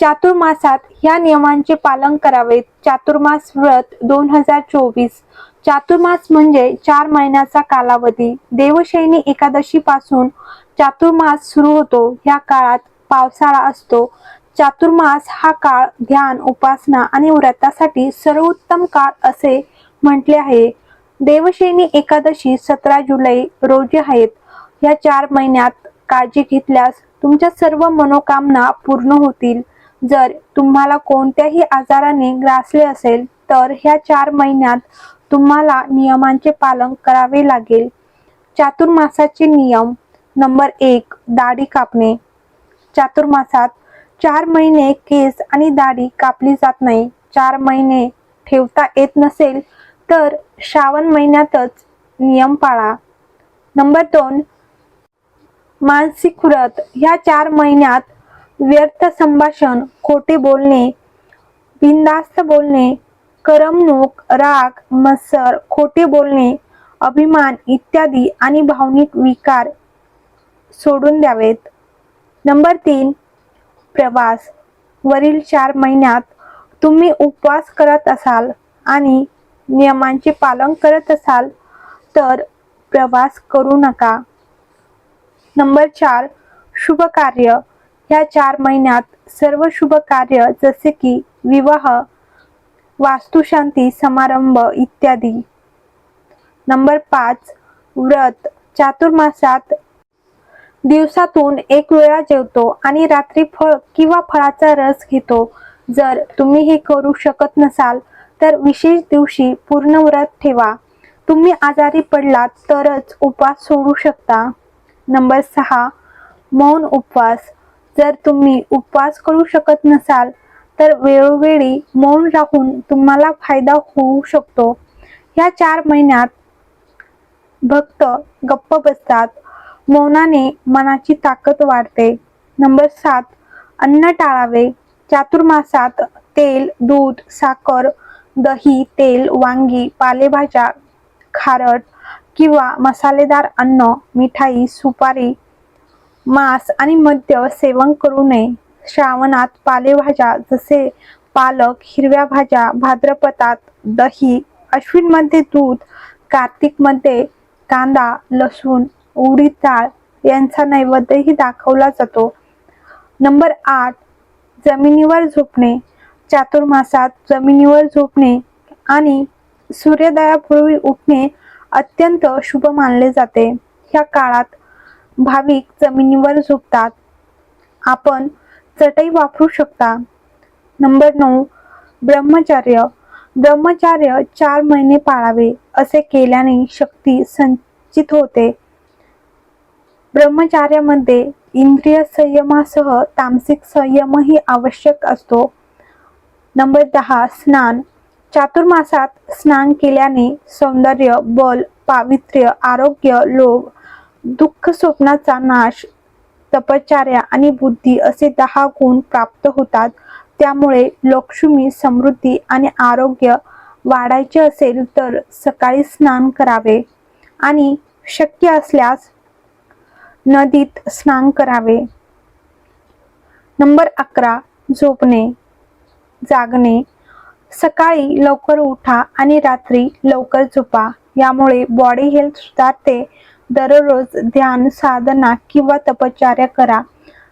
चातुर्मासात ह्या नियमांचे पालन करावे चातुर्मास व्रत दोन हजार चोवीस. चातुर्मास म्हणजे चार महिन्याचा कालावधी. देवशैनी एकादशी पासून चातुर्मास सुरू होतो. ह्या काळात पावसाळा असतो. चातुर्मास हा काळ ध्यान उपासना आणि व्रतासाठी सर्वोत्तम काळ असे म्हटले आहे. देवशैनी एकादशी सतरा जुलै रोजी आहेत. या चार महिन्यात काळजी घेतल्यास तुमच्या सर्व मनोकामना पूर्ण होतील. जर तुम्हाला कोणत्याही आजाराने ग्रासले असेल तर ह्या चार महिन्यात तुम्हाला नियमांचे पालन करावे लागेल. चातुर्मासाचे नियम नंबर एक दाढी कापणे. चातुर्मासात चार महिने केस आणि दाढी कापली जात नाही. चार महिने ठेवता येत नसेल तर श्रावण महिन्यातच नियम पाळा. नंबर दोन मानसिक व्रत. ह्या चार महिन्यात व्यर्थ संभाषण खोटे बोलणे बिनधास्त बोलणे करमणूक राग मत्सर खोटे बोलणे अभिमान इत्यादी आणि भावनिक विकार सोडून द्यावेत. नंबर तीन प्रवास. वरील चार महिन्यात तुम्ही उपवास करत असाल आणि नियमांचे पालन करत असाल तर प्रवास करू नका. नंबर चार शुभ कार्य ह्या चार महिन्यात सर्व शुभ कार्य जसे की विवाह वास्तुशांती समारंभ इत्यादी. नंबर पाच व्रत. चातुर्मासात दिवसातून एक वेळा जेवतो आणि रात्री फळ किंवा फळाचा रस घेतो. जर तुम्ही हे करू शकत नसाल तर विशेष दिवशी पूर्ण व्रत ठेवा. तुम्ही आजारी पडलात तरच उपवास सोडू शकता. नंबर सहा मौन उपवास. जर तुम्ही उपवास करू शकत नसाल तर वेळोवेळी मौन राहून तुम्हाला फायदा होऊ शकतो. या चार महिन्यात भक्त गप्प बसतात. मौनाने मनाची ताकद वाढते. नंबर सात अन्न टाळावे. चातुर्मासात तेल दूध साखर दही तेल वांगी पालेभाज्या खारट किंवा मसालेदार अन्न मिठाई सुपारी मांस आणि मद्य सेवन करू नये. श्रावणात पालेभाज्या जसे पालक हिरव्या भाज्या भाद्रपदात दही अश्विनमध्ये दूध कार्तिकमध्ये कांदा लसूण उडीद डाळ यांचा नैवेद्यही दाखवला जातो. नंबर आठ जमिनीवर झोपणे. चातुर्मासात जमिनीवर झोपणे आणि सूर्योदयापूर्वी उठणे अत्यंत शुभ मानले जाते. ह्या काळात भाविक जमिनीवर झोपतात. आपण चटई वापरू शकता. नंबर नऊ ब्रह्मचर्य. ब्रह्मचर्य चार महिने पाळावे असे केल्याने शक्ती संचित होते. ब्रह्मचार्यामध्ये इंद्रिय संयमासह तामसिक संयमही आवश्यक असतो. नंबर दहा स्नान. चातुर्मासात स्नान केल्याने सौंदर्य बल पावित्र्य आरोग्य लोभ दुःख स्वप्नाचा नाश तपचार्या आणि बुद्धी असे दहा गुण प्राप्त होतात. त्यामुळे लक्ष्मी समृद्धी आणि आरोग्य वाढायचे असेल तर सकाळी स्नान करावे आणि शक्य असल्यास नदीत स्नान करावे. नंबर अकरा झोपणे जागणे. सकाळी लवकर उठा आणि रात्री लवकर झोपा. यामुळे बॉडी हेल्थ सुधारते दररोज ध्यान साधना किंवा तपश्चर्या करा.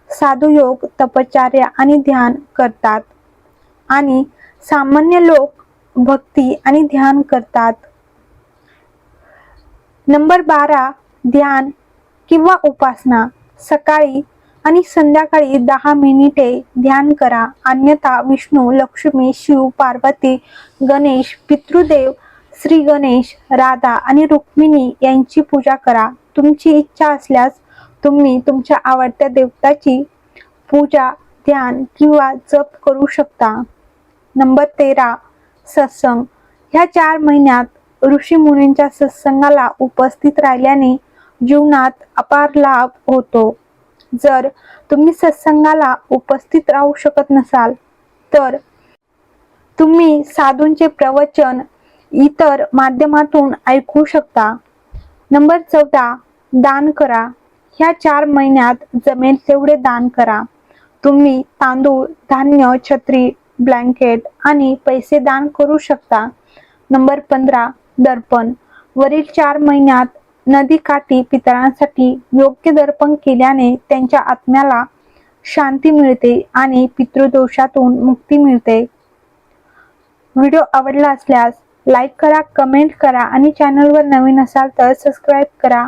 साधुयोग तपश्चर्या आणि ध्यान करतात. आणि सामान्य लोक भक्ती आणि ध्यान करतात. नंबर बारा ध्यान किंवा उपासना. सकाळी आणि संध्याकाळी दहा मिनिटे ध्यान करा. अन्यथा विष्णू लक्ष्मी शिव पार्वती गणेश पितृदेव श्री गणेश राधा आणि रुक्मिणी यांची पूजा करा. तुमची इच्छा असल्यास तुम्ही तुमच्या आवडत्या देवताची पूजा ध्यान किंवा जप करू शकता. नंबर तेरा सत्संग. ह्या चार महिन्यात ऋषी मुनींच्या सत्संगाला उपस्थित राहिल्याने जीवनात अपार लाभ होतो. जर तुम्ही सत्संगाला उपस्थित राहू शकत नसाल तर तुम्ही साधूंचे प्रवचन इतर माध्यमातून ऐकू शकता. नंबर चौदा दान करा. ह्या चार महिन्यात जमेल तेवढे दान करा. तुम्ही तांदूळ धान्य छत्री ब्लँकेट आणि पैसे दान करू शकता. नंबर पंधरा दर्पण. वरील चार महिन्यात नदीकाठी पितरांसाठी योग्य दर्पण केल्याने त्यांच्या आत्म्याला शांती मिळते आणि पितृदोषातून मुक्ती मिळते. व्हिडिओ आवडला असल्यास लाईक करा कमेंट करा आणि चॅनलवर नवीन असाल तर सबस्क्राईब करा.